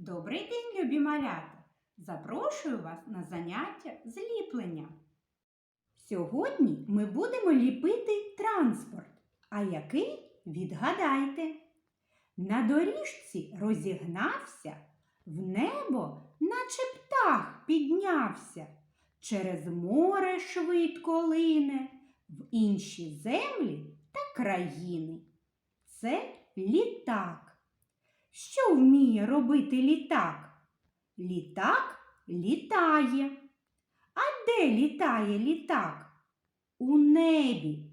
Добрий день, любі малята! Запрошую вас на заняття з ліплення. Сьогодні ми будемо ліпити транспорт. А який відгадайте? На доріжці розігнався, в небо, наче птах, піднявся, через море швидко лине, в інші землі та країни. Це літак. Що вміє робити літак? Літак літає. А де літає літак? У небі.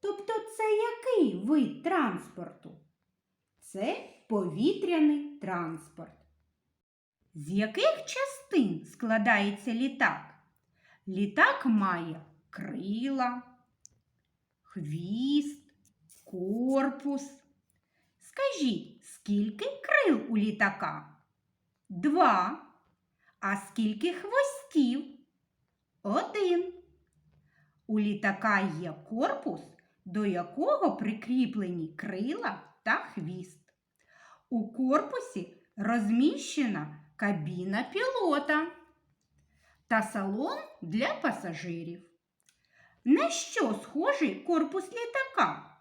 Тобто це який вид транспорту? Це повітряний транспорт. З яких частин складається літак? Літак має крила, хвіст, корпус. Скажіть, скільки крил у літака? Два. А скільки хвостів? Один. У літака є корпус, до якого прикріплені крила та хвіст. У корпусі розміщена кабіна пілота та салон для пасажирів. На що схожий корпус літака?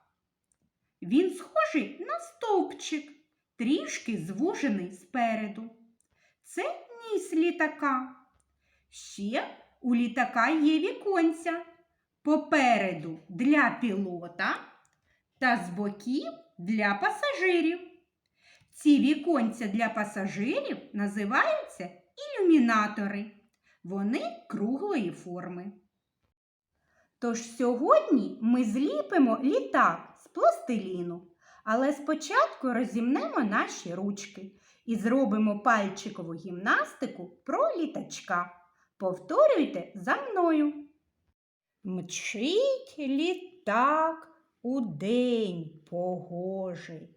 Він схожий на стовпчик, трішки звужений спереду. Це ніс літака. Ще у літака є віконця попереду для пілота та з боків для пасажирів. Ці віконця для пасажирів називаються ілюмінатори. Вони круглої форми. Тож сьогодні ми зліпимо літак з пластиліну, але спочатку розімнемо наші ручки і зробимо пальчикову гімнастику про літачка. Повторюйте за мною. Мчить літак у день погожий.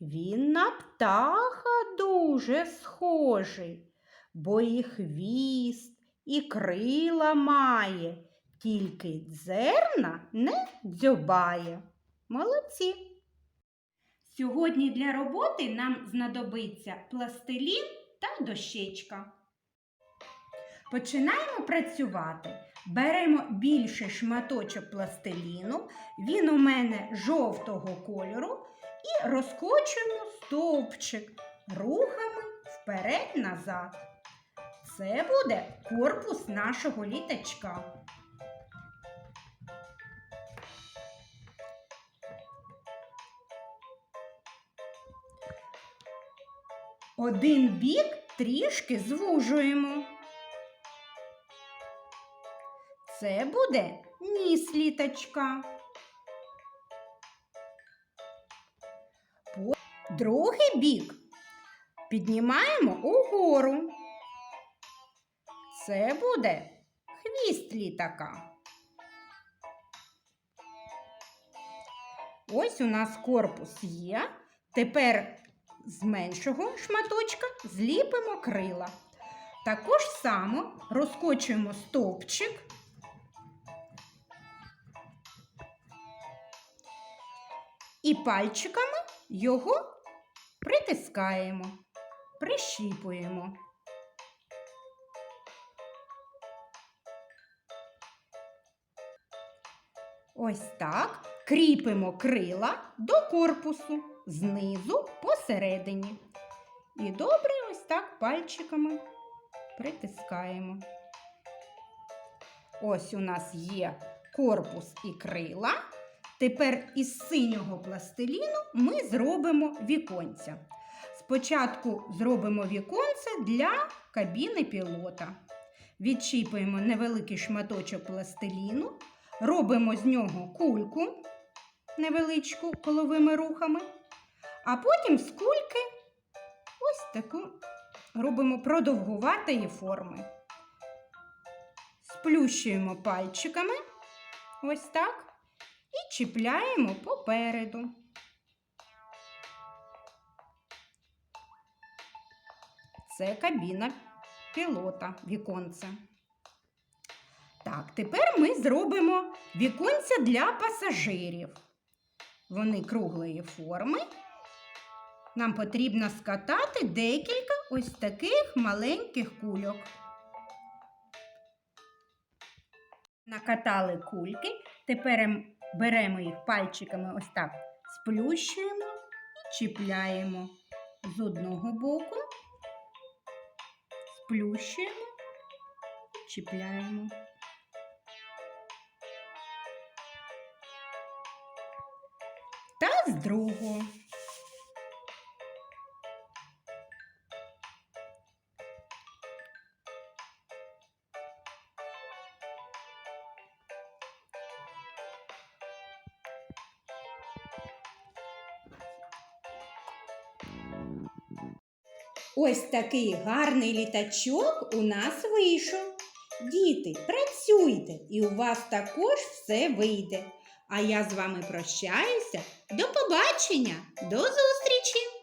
Він на птаха дуже схожий, бо і хвіст, і крила має, тільки дзерна не дзьобає. Молодці! Сьогодні для роботи нам знадобиться пластилін та дощечка. Починаємо працювати. Беремо більший шматочок пластиліну, він у мене жовтого кольору, і розкочуємо стовпчик рухами вперед-назад. Це буде корпус нашого літачка. Один бік трішки звужуємо. Це буде ніс літачка. Другий бік піднімаємо угору. Це буде хвіст літака. Ось у нас корпус є. Тепер з меншого шматочка зліпимо крила. Також само розкочуємо стовпчик. І пальчиками його притискаємо, прищіпуємо. Ось так кріпимо крила до корпусу знизу посередині. І добре ось так пальчиками притискаємо. Ось у нас є корпус і крила. Тепер із синього пластиліну ми зробимо віконця. Спочатку зробимо віконце для кабіни пілота. Відчіпуємо невеликий шматочок пластиліну, робимо з нього кульку невеличку коловими рухами, а потім з кульки ось таку робимо продовгуватої форми. Сплющуємо пальчиками, ось так, і чіпляємо попереду. Це кабіна пілота, віконце. Так, тепер ми зробимо віконця для пасажирів. Вони круглої форми. Нам потрібно скатати декілька ось таких маленьких кульок. Накатали кульки, тепер ем- беремо їх пальчиками ось так, сплющуємо і чіпляємо з одного боку, сплющуємо, чіпляємо. Та з другого. Ось такий гарний літачок у нас вийшов. Діти, працюйте, і у вас також все вийде. А я з вами прощаюся. До побачення, до зустрічі!